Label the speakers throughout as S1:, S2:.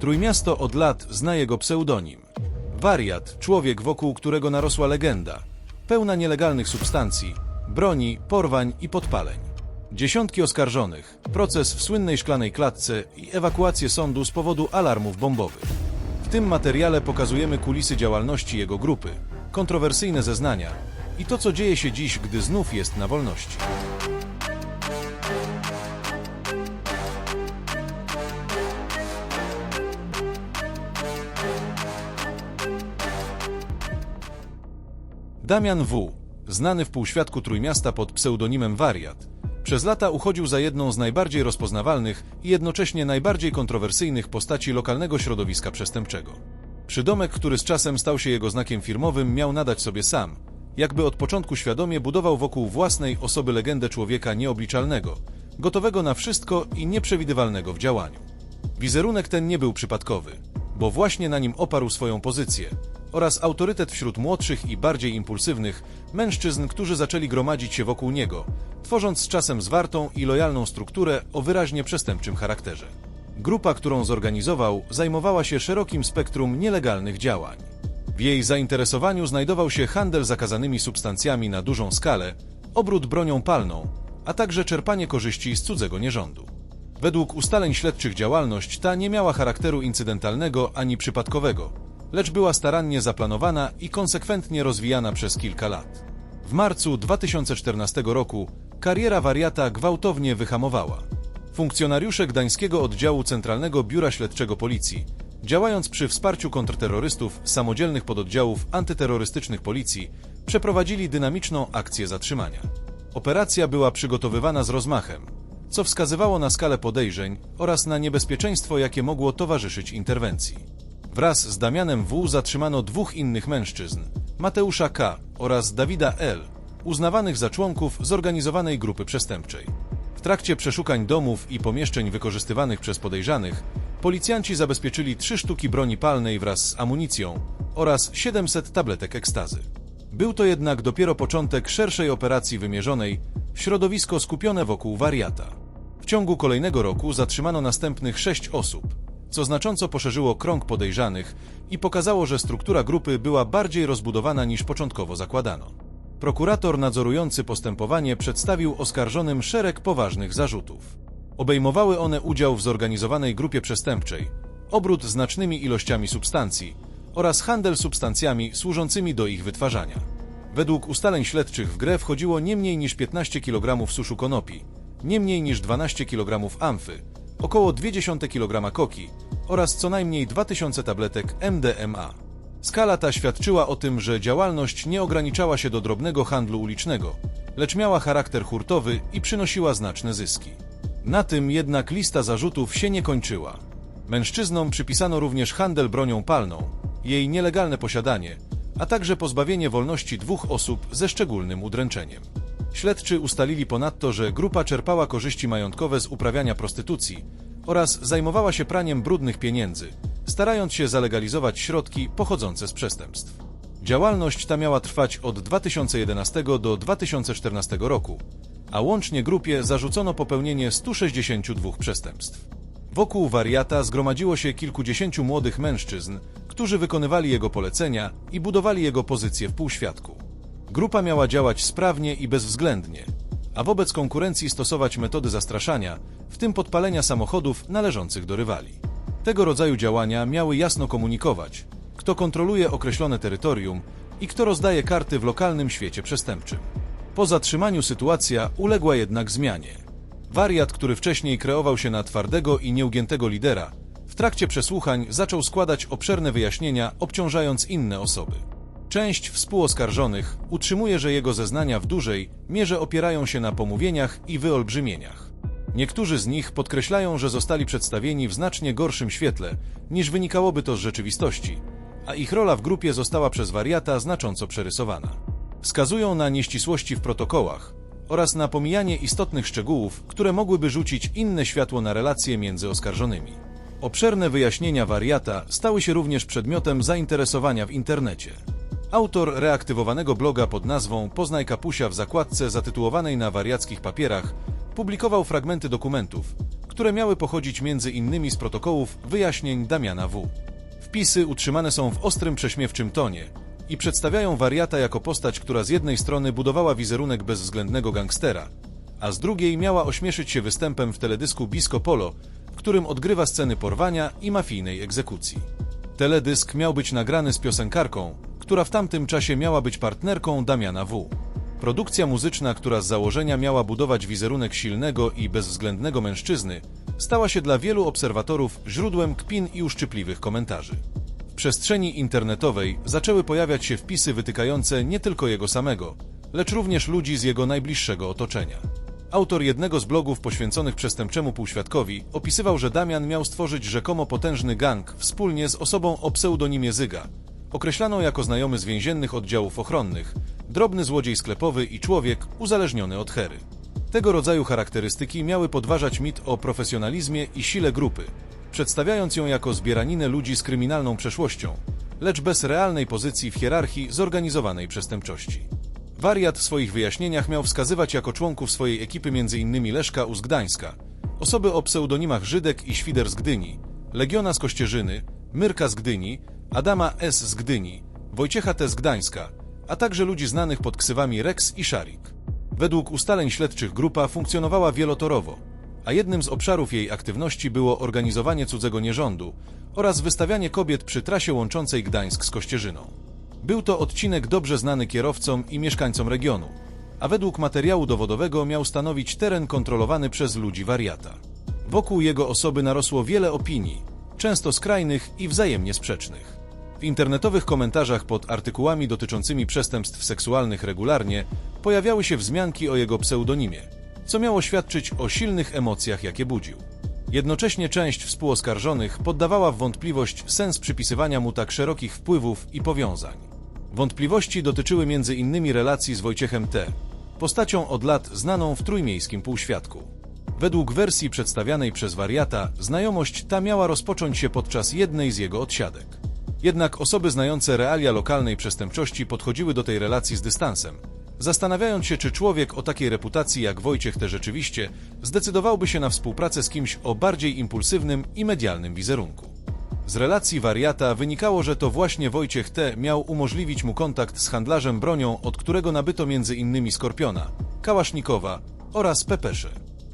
S1: Trójmiasto od lat zna jego pseudonim. Wariat, człowiek wokół którego narosła legenda, pełna nielegalnych substancji, broni, porwań i podpaleń. Dziesiątki oskarżonych, proces w słynnej szklanej klatce i ewakuację sądu z powodu alarmów bombowych. W tym materiale pokazujemy kulisy działalności jego grupy, kontrowersyjne zeznania i to, co dzieje się dziś, gdy znów jest na wolności. Damian W., znany w półświadku Trójmiasta pod pseudonimem Wariat, przez lata uchodził za jedną z najbardziej rozpoznawalnych i jednocześnie najbardziej kontrowersyjnych postaci lokalnego środowiska przestępczego. Przydomek, który z czasem stał się jego znakiem firmowym, miał nadać sobie sam, jakby od początku świadomie budował wokół własnej osoby legendę człowieka nieobliczalnego, gotowego na wszystko i nieprzewidywalnego w działaniu. Wizerunek ten nie był przypadkowy, bo właśnie na nim oparł swoją pozycję oraz autorytet wśród młodszych i bardziej impulsywnych mężczyzn, którzy zaczęli gromadzić się wokół niego, tworząc z czasem zwartą i lojalną strukturę o wyraźnie przestępczym charakterze. Grupa, którą zorganizował, zajmowała się szerokim spektrum nielegalnych działań. W jej zainteresowaniu znajdował się handel zakazanymi substancjami na dużą skalę, obrót bronią palną, a także czerpanie korzyści z cudzego nierządu. Według ustaleń śledczych działalność ta nie miała charakteru incydentalnego ani przypadkowego, lecz była starannie zaplanowana i konsekwentnie rozwijana przez kilka lat. W marcu 2014 roku kariera wariata gwałtownie wyhamowała. Funkcjonariusze Gdańskiego Oddziału Centralnego Biura Śledczego Policji, działając przy wsparciu kontrterrorystów samodzielnych pododdziałów antyterrorystycznych policji, przeprowadzili dynamiczną akcję zatrzymania. Operacja była przygotowywana z rozmachem, co wskazywało na skalę podejrzeń oraz na niebezpieczeństwo, jakie mogło towarzyszyć interwencji. Wraz z Damianem W. zatrzymano dwóch innych mężczyzn, Mateusza K. oraz Dawida L., uznawanych za członków zorganizowanej grupy przestępczej. W trakcie przeszukań domów i pomieszczeń wykorzystywanych przez podejrzanych, policjanci zabezpieczyli trzy sztuki broni palnej wraz z amunicją oraz 700 tabletek ekstazy. Był to jednak dopiero początek szerszej operacji wymierzonej w środowisko skupione wokół wariata. W ciągu kolejnego roku zatrzymano następnych sześć osób, co znacząco poszerzyło krąg podejrzanych i pokazało, że struktura grupy była bardziej rozbudowana niż początkowo zakładano. Prokurator nadzorujący postępowanie przedstawił oskarżonym szereg poważnych zarzutów. Obejmowały one udział w zorganizowanej grupie przestępczej, obrót znacznymi ilościami substancji oraz handel substancjami służącymi do ich wytwarzania. Według ustaleń śledczych w grę wchodziło nie mniej niż 15 kg suszu konopi, nie mniej niż 12 kg amfy, około 0,2 kg koki oraz co najmniej 2000 tabletek MDMA. Skala ta świadczyła o tym, że działalność nie ograniczała się do drobnego handlu ulicznego, lecz miała charakter hurtowy i przynosiła znaczne zyski. Na tym jednak lista zarzutów się nie kończyła. Mężczyznom przypisano również handel bronią palną, jej nielegalne posiadanie, a także pozbawienie wolności dwóch osób ze szczególnym udręczeniem. Śledczy ustalili ponadto, że grupa czerpała korzyści majątkowe z uprawiania prostytucji oraz zajmowała się praniem brudnych pieniędzy, starając się zalegalizować środki pochodzące z przestępstw. Działalność ta miała trwać od 2011 do 2014 roku, a łącznie grupie zarzucono popełnienie 162 przestępstw. Wokół wariata zgromadziło się kilkudziesięciu młodych mężczyzn, którzy wykonywali jego polecenia i budowali jego pozycję w półświadku. Grupa miała działać sprawnie i bezwzględnie, a wobec konkurencji stosować metody zastraszania, w tym podpalenia samochodów należących do rywali. Tego rodzaju działania miały jasno komunikować, kto kontroluje określone terytorium i kto rozdaje karty w lokalnym świecie przestępczym. Po zatrzymaniu sytuacja uległa jednak zmianie. Wariat, który wcześniej kreował się na twardego i nieugiętego lidera, w trakcie przesłuchań zaczął składać obszerne wyjaśnienia, obciążając inne osoby. Część współoskarżonych utrzymuje, że jego zeznania w dużej mierze opierają się na pomówieniach i wyolbrzymieniach. Niektórzy z nich podkreślają, że zostali przedstawieni w znacznie gorszym świetle, niż wynikałoby to z rzeczywistości, a ich rola w grupie została przez wariata znacząco przerysowana. Wskazują na nieścisłości w protokołach oraz na pomijanie istotnych szczegółów, które mogłyby rzucić inne światło na relacje między oskarżonymi. Obszerne wyjaśnienia wariata stały się również przedmiotem zainteresowania w internecie. Autor reaktywowanego bloga pod nazwą Poznaj Kapusia w zakładce zatytułowanej na wariackich papierach publikował fragmenty dokumentów, które miały pochodzić między innymi z protokołów wyjaśnień Damiana W. Wpisy utrzymane są w ostrym, prześmiewczym tonie i przedstawiają wariata jako postać, która z jednej strony budowała wizerunek bezwzględnego gangstera, a z drugiej miała ośmieszyć się występem w teledysku Bisco Polo, w którym odgrywa sceny porwania i mafijnej egzekucji. Teledysk miał być nagrany z piosenkarką, która w tamtym czasie miała być partnerką Damiana W. Produkcja muzyczna, która z założenia miała budować wizerunek silnego i bezwzględnego mężczyzny, stała się dla wielu obserwatorów źródłem kpin i uszczypliwych komentarzy. W przestrzeni internetowej zaczęły pojawiać się wpisy wytykające nie tylko jego samego, lecz również ludzi z jego najbliższego otoczenia. Autor jednego z blogów poświęconych przestępczemu półświadkowi opisywał, że Damian miał stworzyć rzekomo potężny gang wspólnie z osobą o pseudonimie Zyga, określaną jako znajomy z więziennych oddziałów ochronnych, drobny złodziej sklepowy i człowiek uzależniony od hery. Tego rodzaju charakterystyki miały podważać mit o profesjonalizmie i sile grupy, przedstawiając ją jako zbieraninę ludzi z kryminalną przeszłością, lecz bez realnej pozycji w hierarchii zorganizowanej przestępczości. Wariat w swoich wyjaśnieniach miał wskazywać jako członków swojej ekipy m.in. Leszka U z Gdańska, osoby o pseudonimach Żydek i Świder z Gdyni, Legiona z Kościerzyny, Myrka z Gdyni, Adama S. z Gdyni, Wojciecha T. z Gdańska, a także ludzi znanych pod ksywami Rex i Szarik. Według ustaleń śledczych grupa funkcjonowała wielotorowo, a jednym z obszarów jej aktywności było organizowanie cudzego nierządu oraz wystawianie kobiet przy trasie łączącej Gdańsk z Kościerzyną. Był to odcinek dobrze znany kierowcom i mieszkańcom regionu, a według materiału dowodowego miał stanowić teren kontrolowany przez ludzi wariata. Wokół jego osoby narosło wiele opinii, często skrajnych i wzajemnie sprzecznych. W internetowych komentarzach pod artykułami dotyczącymi przestępstw seksualnych regularnie pojawiały się wzmianki o jego pseudonimie, co miało świadczyć o silnych emocjach, jakie budził. Jednocześnie część współoskarżonych poddawała w wątpliwość sens przypisywania mu tak szerokich wpływów i powiązań. Wątpliwości dotyczyły m.in. relacji z Wojciechem T., postacią od lat znaną w trójmiejskim półświadku. Według wersji przedstawianej przez wariata, znajomość ta miała rozpocząć się podczas jednej z jego odsiadek. Jednak osoby znające realia lokalnej przestępczości podchodziły do tej relacji z dystansem, zastanawiając się, czy człowiek o takiej reputacji jak Wojciech te rzeczywiście zdecydowałby się na współpracę z kimś o bardziej impulsywnym i medialnym wizerunku. Z relacji wariata wynikało, że to właśnie Wojciech T. miał umożliwić mu kontakt z handlarzem bronią, od którego nabyto m.in. Skorpiona, Kałasznikowa oraz Pepesze.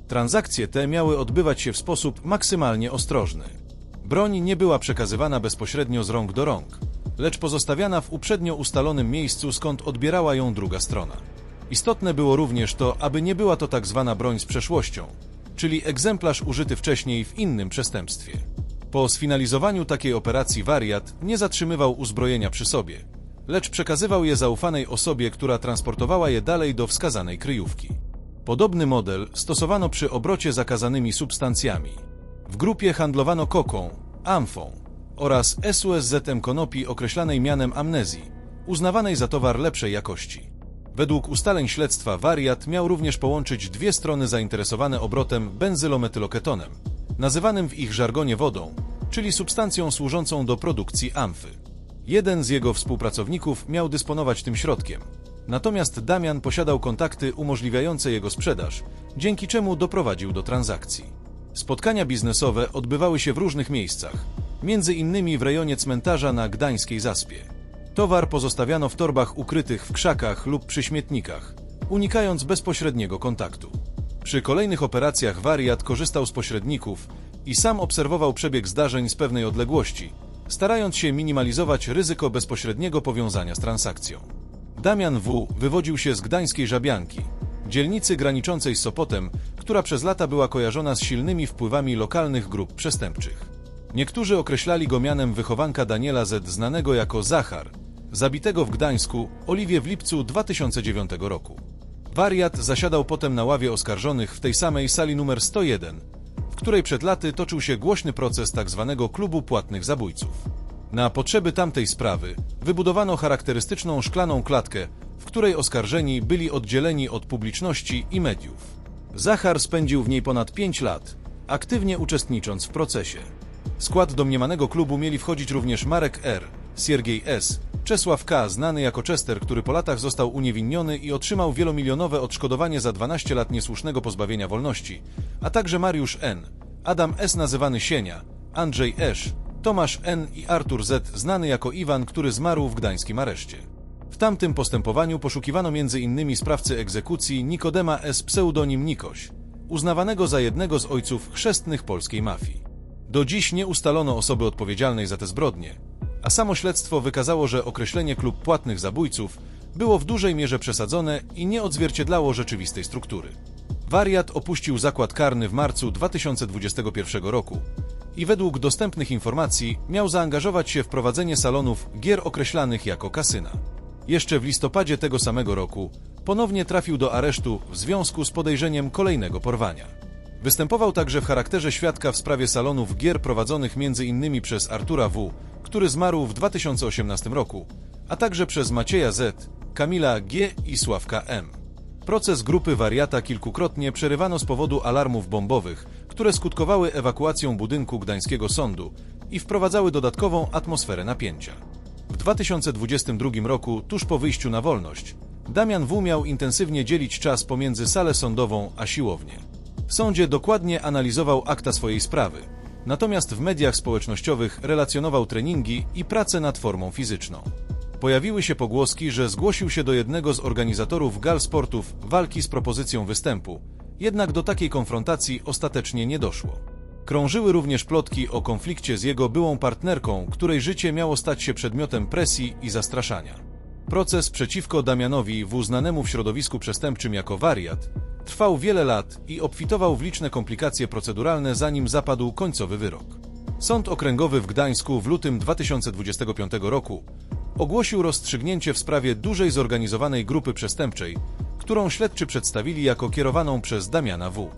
S1: Transakcje te miały odbywać się w sposób maksymalnie ostrożny. Broń nie była przekazywana bezpośrednio z rąk do rąk, lecz pozostawiana w uprzednio ustalonym miejscu, skąd odbierała ją druga strona. Istotne było również to, aby nie była to tak zwana broń z przeszłością, czyli egzemplarz użyty wcześniej w innym przestępstwie. Po sfinalizowaniu takiej operacji wariat nie zatrzymywał uzbrojenia przy sobie, lecz przekazywał je zaufanej osobie, która transportowała je dalej do wskazanej kryjówki. Podobny model stosowano przy obrocie zakazanymi substancjami. W grupie handlowano koką, amfą oraz SUSZM konopi określanej mianem amnezji, uznawanej za towar lepszej jakości. Według ustaleń śledztwa wariat miał również połączyć dwie strony zainteresowane obrotem benzylomethyloketonem, nazywanym w ich żargonie wodą, czyli substancją służącą do produkcji amfy. Jeden z jego współpracowników miał dysponować tym środkiem, natomiast Damian posiadał kontakty umożliwiające jego sprzedaż, dzięki czemu doprowadził do transakcji. Spotkania biznesowe odbywały się w różnych miejscach, między innymi w rejonie cmentarza na Gdańskiej Zaspie. Towar pozostawiano w torbach ukrytych w krzakach lub przy śmietnikach, unikając bezpośredniego kontaktu. Przy kolejnych operacjach wariat korzystał z pośredników i sam obserwował przebieg zdarzeń z pewnej odległości, starając się minimalizować ryzyko bezpośredniego powiązania z transakcją. Damian W. wywodził się z gdańskiej Żabianki, dzielnicy graniczącej z Sopotem, która przez lata była kojarzona z silnymi wpływami lokalnych grup przestępczych. Niektórzy określali go mianem wychowanka Daniela Z. znanego jako Zachar, zabitego w Gdańsku Oliwie w lipcu 2009 roku. Wariat zasiadał potem na ławie oskarżonych w tej samej sali numer 101, w której przed laty toczył się głośny proces tzw. Tak klubu płatnych zabójców. Na potrzeby tamtej sprawy wybudowano charakterystyczną szklaną klatkę, w której oskarżeni byli oddzieleni od publiczności i mediów. Zachar spędził w niej ponad 5 lat, aktywnie uczestnicząc w procesie. W skład domniemanego klubu mieli wchodzić również Marek R., Siergiej S., Czesław K., znany jako Chester, który po latach został uniewinniony i otrzymał wielomilionowe odszkodowanie za 12 lat niesłusznego pozbawienia wolności, a także Mariusz N., Adam S. nazywany Sienia, Andrzej Esz, Tomasz N. i Artur Z. znany jako Iwan, który zmarł w gdańskim areszcie. W tamtym postępowaniu poszukiwano m.in. sprawcy egzekucji Nikodema S. pseudonim Nikoś, uznawanego za jednego z ojców chrzestnych polskiej mafii. Do dziś nie ustalono osoby odpowiedzialnej za te zbrodnie, a samo śledztwo wykazało, że określenie klub płatnych zabójców było w dużej mierze przesadzone i nie odzwierciedlało rzeczywistej struktury. Wariat opuścił zakład karny w marcu 2021 roku i według dostępnych informacji miał zaangażować się w prowadzenie salonów gier określanych jako kasyna. Jeszcze w listopadzie tego samego roku ponownie trafił do aresztu w związku z podejrzeniem kolejnego porwania. Występował także w charakterze świadka w sprawie salonów gier prowadzonych m.in. przez Artura W., który zmarł w 2018 roku, a także przez Macieja Z., Kamila G. i Sławka M. Proces grupy wariata kilkukrotnie przerywano z powodu alarmów bombowych, które skutkowały ewakuacją budynku gdańskiego sądu i wprowadzały dodatkową atmosferę napięcia. W 2022 roku, tuż po wyjściu na wolność, Damian W. miał intensywnie dzielić czas pomiędzy salę sądową a siłownię. W sądzie dokładnie analizował akta swojej sprawy, natomiast w mediach społecznościowych relacjonował treningi i pracę nad formą fizyczną. Pojawiły się pogłoski, że zgłosił się do jednego z organizatorów gal sportów walki z propozycją występu, jednak do takiej konfrontacji ostatecznie nie doszło. Krążyły również plotki o konflikcie z jego byłą partnerką, której życie miało stać się przedmiotem presji i zastraszania. Proces przeciwko Damianowi, w uznanemu w środowisku przestępczym jako wariat, trwał wiele lat i obfitował w liczne komplikacje proceduralne, zanim zapadł końcowy wyrok. Sąd Okręgowy w Gdańsku w lutym 2025 roku ogłosił rozstrzygnięcie w sprawie dużej zorganizowanej grupy przestępczej, którą śledczy przedstawili jako kierowaną przez Damiana W.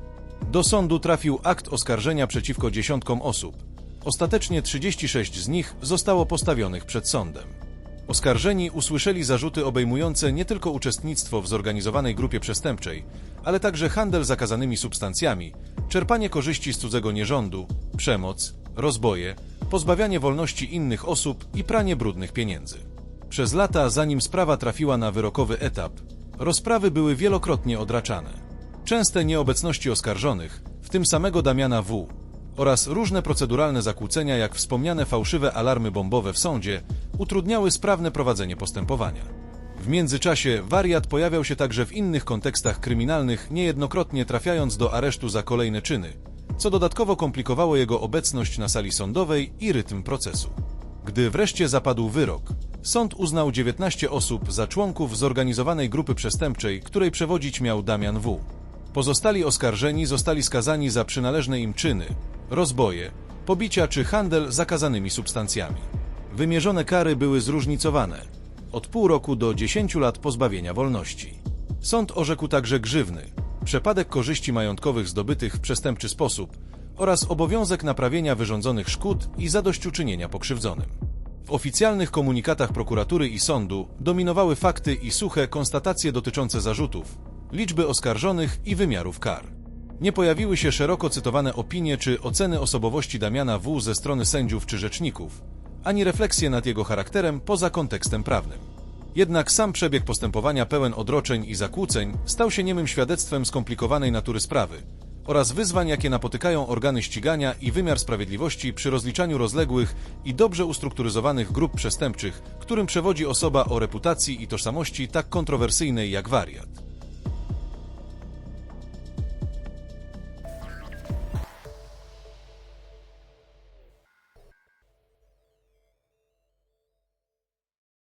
S1: Do sądu trafił akt oskarżenia przeciwko dziesiątkom osób. Ostatecznie 36 z nich zostało postawionych przed sądem. Oskarżeni usłyszeli zarzuty obejmujące nie tylko uczestnictwo w zorganizowanej grupie przestępczej, ale także handel zakazanymi substancjami, czerpanie korzyści z cudzego nierządu, przemoc, rozboje, pozbawianie wolności innych osób i pranie brudnych pieniędzy. Przez lata, zanim sprawa trafiła na wyrokowy etap, rozprawy były wielokrotnie odraczane. Częste nieobecności oskarżonych, w tym samego Damiana W., oraz różne proceduralne zakłócenia, jak wspomniane fałszywe alarmy bombowe w sądzie, utrudniały sprawne prowadzenie postępowania. W międzyczasie wariat pojawiał się także w innych kontekstach kryminalnych, niejednokrotnie trafiając do aresztu za kolejne czyny, co dodatkowo komplikowało jego obecność na sali sądowej i rytm procesu. Gdy wreszcie zapadł wyrok, sąd uznał 19 osób za członków zorganizowanej grupy przestępczej, której przewodzić miał Damian W. Pozostali oskarżeni zostali skazani za przynależne im czyny, rozboje, pobicia czy handel zakazanymi substancjami. Wymierzone kary były zróżnicowane od pół roku do 10 lat pozbawienia wolności. Sąd orzekł także grzywny, przepadek korzyści majątkowych zdobytych w przestępczy sposób oraz obowiązek naprawienia wyrządzonych szkód i zadośćuczynienia pokrzywdzonym. W oficjalnych komunikatach prokuratury i sądu dominowały fakty i suche konstatacje dotyczące zarzutów, liczby oskarżonych i wymiarów kar. Nie pojawiły się szeroko cytowane opinie czy oceny osobowości Damiana W. ze strony sędziów czy rzeczników, ani refleksje nad jego charakterem poza kontekstem prawnym. Jednak sam przebieg postępowania pełen odroczeń i zakłóceń stał się niemym świadectwem skomplikowanej natury sprawy oraz wyzwań, jakie napotykają organy ścigania i wymiar sprawiedliwości przy rozliczaniu rozległych i dobrze ustrukturyzowanych grup przestępczych, którym przewodzi osoba o reputacji i tożsamości tak kontrowersyjnej jak wariat.